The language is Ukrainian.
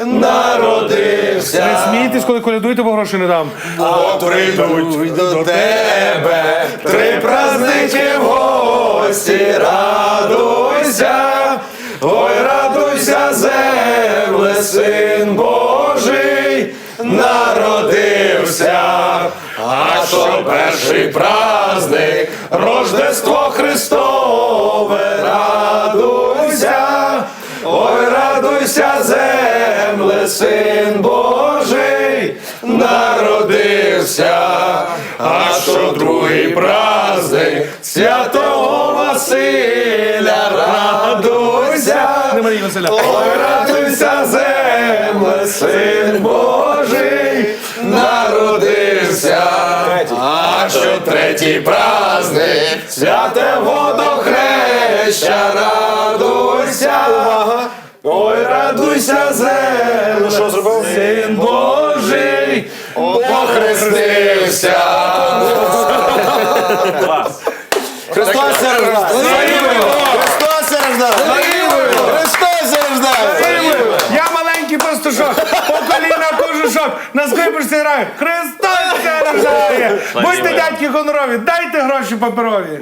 народився. Не смійтесь, коли колядуєте, бо грошей не дам. О, прийдуть до тебе три праздники в гості, радуйся, ой, радуйся, земле, син Божий, народився. А що перший праздник, Рождество Христове, радуйся, ой, радуйся, земле, син Божий, народився, а що другий праздник святого Василя, радуйся, ой, радуйся, земле, син Божий, народився, а що третій праздник, святе водохреща, радуйся, ой, радуйся, земле, що зробив? Син Божий, похрестився. Христос се рождає! Христос се рождає! Христос се рождає! Я маленький пастушок, по коліна кожушок, на скрипочці граю. Христос рождає! Будьте дядьки гонорові, дайте гроші паперові.